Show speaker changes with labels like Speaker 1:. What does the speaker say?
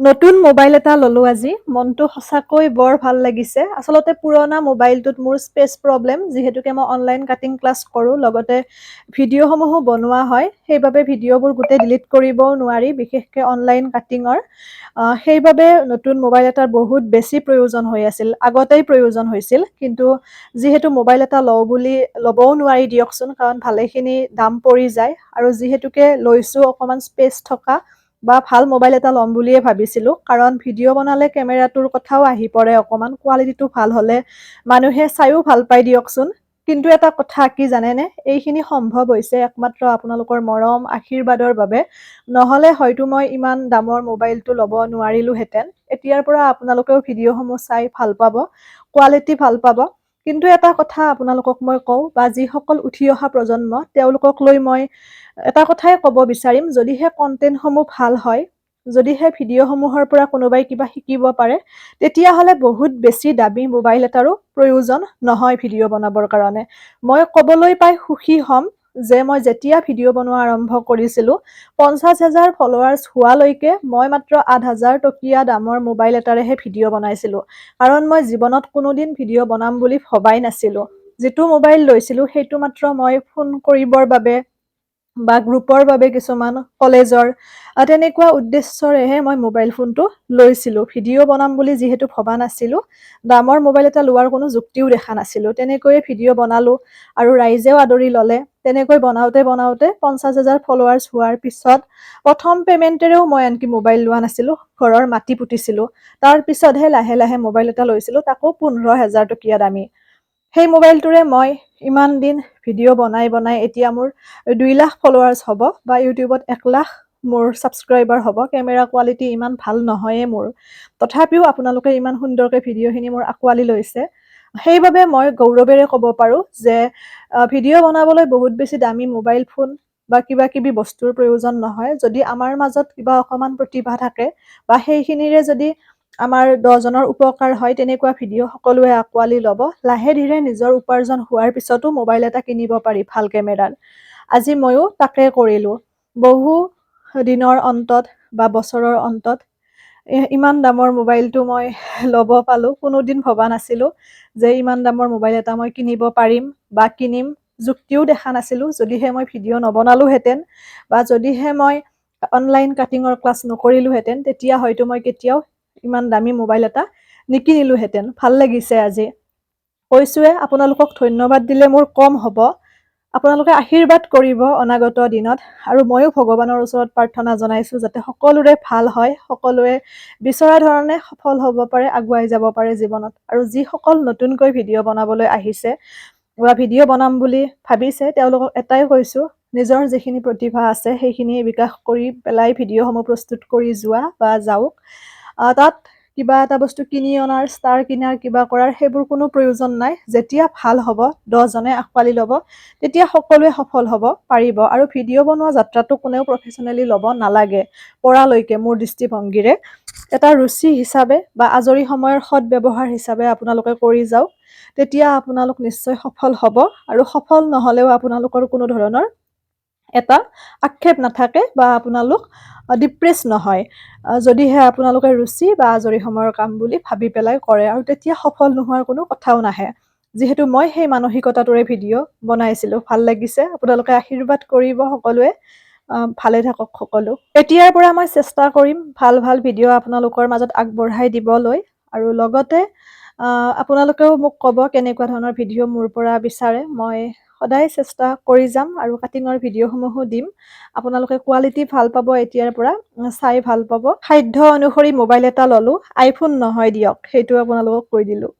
Speaker 1: নতুন মোবাইল এটা ল'লো আজি। মনটো সঁচাকৈ বৰ ভাল লাগিছে। আচলতে পুৰণা মোবাইলটোত মোৰ স্পেচ প্ৰব্লেম যিহেতুকে মই অনলাইন কাটিং ক্লাছ কৰোঁ লগতে ভিডিঅ'সমূহো বনোৱা হয়। সেইবাবে ভিডিঅ'বোৰ গোটেই ডিলিট কৰিবও নোৱাৰি বিশেষকৈ অনলাইন কাটিঙৰ সেইবাবে নতুন মোবাইল এটাৰ বহুত বেছি প্ৰয়োজন হৈ আছিল। আগতেই প্ৰয়োজন হৈছিল। কিন্তু যিহেতু মোবাইল এটা লওঁ বুলি ল'বও নোৱাৰি দিয়কচোন কাৰণ ভালেখিনি দাম পৰি যায়। আৰু যিহেতুকে লৈছোঁ অকণমান স্পেচ থকা বা ভাল মোবাইল এটা ল'ম বুলিয়ে ভাবিছিলোঁ। কাৰণ ভিডিঅ' বনালে কেমেৰাটোৰ কথাও আহি পৰে অকণমান কোৱালিটিটো ভাল হ'লে মানুহে চায়ো ভাল পায় দিয়কচোন। কিন্তু এটা কথা কি জানেনে? এইখিনি সম্ভৱ হৈছে একমাত্ৰ আপোনালোকৰ মৰম আশীৰ্বাদৰ বাবে। নহ'লে হয়তো মই ইমান দামৰ মোবাইলটো ল'ব নোৱাৰিলোহেঁতেন। এতিয়াৰ পৰা আপোনালোকেও ভিডিঅ'সমূহ চাই ভাল পাব কোৱালিটি ভাল পাব। কিন্তু এটা কথা আপোনালোকক মই কওঁ বা যিসকল উঠি অহা প্ৰজন্ম তেওঁলোকক লৈ মই এটা কথাই ক'ব বিচাৰিম যদিহে কণ্টেণ্টসমূহ ভাল হয় যদিহে ভিডিঅ'সমূহৰ পৰা কোনোবাই কিবা শিকিব পাৰে তেতিয়াহ'লে বহুত বেছি দামী মোবাইল এটাৰো প্ৰয়োজন নহয় ভিডিঅ' বনাবৰ কাৰণে। মই ক'বলৈ পাই সুখী হ'ম যে মই যেতিয়া ভিডিঅ' বনোৱা আৰম্ভ কৰিছিলোঁ পঞ্চাছ হাজাৰ ফলোৱাৰ্ছ হোৱালৈকে মই মাত্ৰ আঠ হাজাৰ টকীয়া দামৰ মোবাইল এটাৰেহে ভিডিঅ' বনাইছিলোঁ। কাৰণ মই জীৱনত কোনোদিন ভিডিঅ' বনাম বুলি ভবাই নাছিলোঁ। যিটো মোবাইল লৈছিলোঁ সেইটো মাত্ৰ মই ফোন কৰিবৰ বাবে বা গ্ৰুপৰ বাবে কিছুমান কলেজৰ তেনেকুৱা উদ্দেশ্যৰেহে মই মোবাইল ফোনটো লৈছিলোঁ। ভিডিঅ' বনাম বুলি যিহেতু ভবা নাছিলোঁ দামৰ মোবাইল এটা লোৱাৰ কোনো যুক্তিও দেখা নাছিলোঁ। তেনেকৈয়ে ভিডিঅ' বনালোঁ আৰু ৰাইজেও আদৰি ল'লে। তেনেকৈ বনাওঁতে বনাওঁতে পঞ্চাছ হাজাৰ ফলোৱাৰ্ছ হোৱাৰ পিছত প্ৰথম পে'মেণ্টেৰেও মই আনকি মোবাইল লোৱা নাছিলোঁ ঘৰৰ মাটি পুতিছিলোঁ। তাৰ পিছতহে লাহে লাহে মোবাইল এটা লৈছিলোঁ তাকো পোন্ধৰ হাজাৰ টকীয়া দামী। সেই মোবাইলটোৰে মই ইমান দিন ভিডিঅ' বনাই বনাই এতিয়া মোৰ দুই লাখ ফলোৱাৰ্ছ হ'ব বা ইউটিউবত এক লাখ মোৰ ছাবস্ক্ৰাইবাৰ হ'ব। কেমেৰা কোৱালিটি ইমান ভাল নহয়েই মোৰ। তথাপিও আপোনালোকে ইমান সুন্দৰকৈ ভিডিঅ'খিনি মোৰ আঁকোৱালি লৈছে। সেইবাবে মই গৌৰৱেৰে ক'ব পাৰোঁ যে ভিডিঅ' বনাবলৈ বহুত বেছি দামী মোবাইল ফোন বা কিবা কিবি বস্তুৰ প্ৰয়োজন নহয়। যদি আমাৰ মাজত কিবা অকণমান প্ৰতিভা থাকে বা সেইখিনিৰে যদি আমাৰ দহজনৰ উপকাৰ হয় তেনেকুৱা ভিডিঅ' সকলোৱে আঁকোৱালি ল'ব। লাহে ধীৰে নিজৰ উপাৰ্জন হোৱাৰ পিছতো মোবাইল এটা কিনিব পাৰি ভাল কেমেৰাৰ আজি ময়ো তাকে কৰিলোঁ। বহু দিনৰ অন্তত বা বছৰৰ অন্তত ইমান দামৰ মোবাইলটো মই ল'ব পালোঁ। কোনোদিন ভবা নাছিলোঁ যে ইমান দামৰ মোবাইল এটা মই কিনিব পাৰিম বা কিনিম। যুক্তিও দেখা নাছিলোঁ যদিহে মই ভিডিঅ' নবনালোহেঁতেন বা যদিহে মই অনলাইন কাটিঙৰ ক্লাছ নকৰিলোহেঁতেন তেতিয়া হয়তো মই কেতিয়াও ইমান দামী মোবাইল এটা নিকিনিলোহেঁতেন। ভাল লাগিছে আজি। কৈছোৱে আপোনালোকক ধন্যবাদ দিলে মোৰ কম হ'ব। আপোনালোকে আশীৰ্বাদ কৰিব অনাগত দিনত। আৰু ময়ো ভগৱানৰ ওচৰত প্ৰাৰ্থনা জনাইছোঁ যাতে সকলোৰে ভাল হয় সকলোৱে বিচৰা ধৰণে সফল হ'ব পাৰে আগুৱাই যাব পাৰে জীৱনত। আৰু যিসকল নতুনকৈ ভিডিঅ' বনাবলৈ আহিছে বা ভিডিঅ' বনাম বুলি ভাবিছে তেওঁলোকক এটাই কৈছোঁ নিজৰ যিখিনি প্ৰতিভা আছে সেইখিনি বিকাশ কৰি পেলাই ভিডিঅ'সমূহ প্ৰস্তুত কৰি যোৱা বা যাওক। তাত কিবা এটা বস্তু কিনি অনাৰ ষ্টাৰ কিনাৰ কিবা কৰাৰ সেইবোৰ কোনো প্ৰয়োজন নাই। যেতিয়া ভাল হ'ব দহজনে আঁকোৱালি ল'ব তেতিয়া সকলোৱে সফল হ'ব পাৰিব। আৰু ভিডিঅ' বনোৱা যাত্ৰাটো কোনেও প্ৰফেচনেলি ল'ব নালাগে পৰালৈকে মোৰ দৃষ্টিভংগীৰে। এটা ৰুচি হিচাপে বা আজৰি সময়ৰ সৎ ব্যৱহাৰ হিচাপে আপোনালোকে কৰি যাওক তেতিয়া আপোনালোক নিশ্চয় সফল হ'ব। আৰু সফল নহ'লেও আপোনালোকৰ কোনো ধৰণৰ এটা আক্ষেপ নাথাকে বা আপোনালোক ডিপ্ৰেছ নহয়। যদিহে আপোনালোকে ৰুচি বা আজৰি সময়ৰ কাম বুলি ভাবি পেলাই কৰে আৰু তেতিয়া সফল নোহোৱাৰ কোনো কথাও নাহে। যিহেতু মই সেই মানসিকতাটোৰে ভিডিঅ' বনাইছিলোঁ। ভাল লাগিছে। আপোনালোকে আশীৰ্বাদ কৰিব সকলোৱে। ভালে থাকক সকলো। এতিয়াৰ পৰা মই চেষ্টা কৰিম ভাল ভাল ভিডিঅ' আপোনালোকৰ মাজত আগবঢ়াই দিবলৈ। আৰু লগতে আপোনালোকেও মোক ক'ব কেনেকুৱা ধৰণৰ ভিডিঅ' মোৰ পৰা বিচাৰে। মই সদায় চেষ্টা কৰি যাম আৰু কাটিঙৰ ভিডিঅ'সমূহো দিম। আপোনালোকে কোৱালিটি ভাল পাব এতিয়াৰ পৰা চাই ভাল পাব। সাধ্য অনুসৰি মোবাইল এটা ল'লোঁ আইফোন নহয় দিয়ক সেইটো আপোনালোকক কৈ দিলোঁ।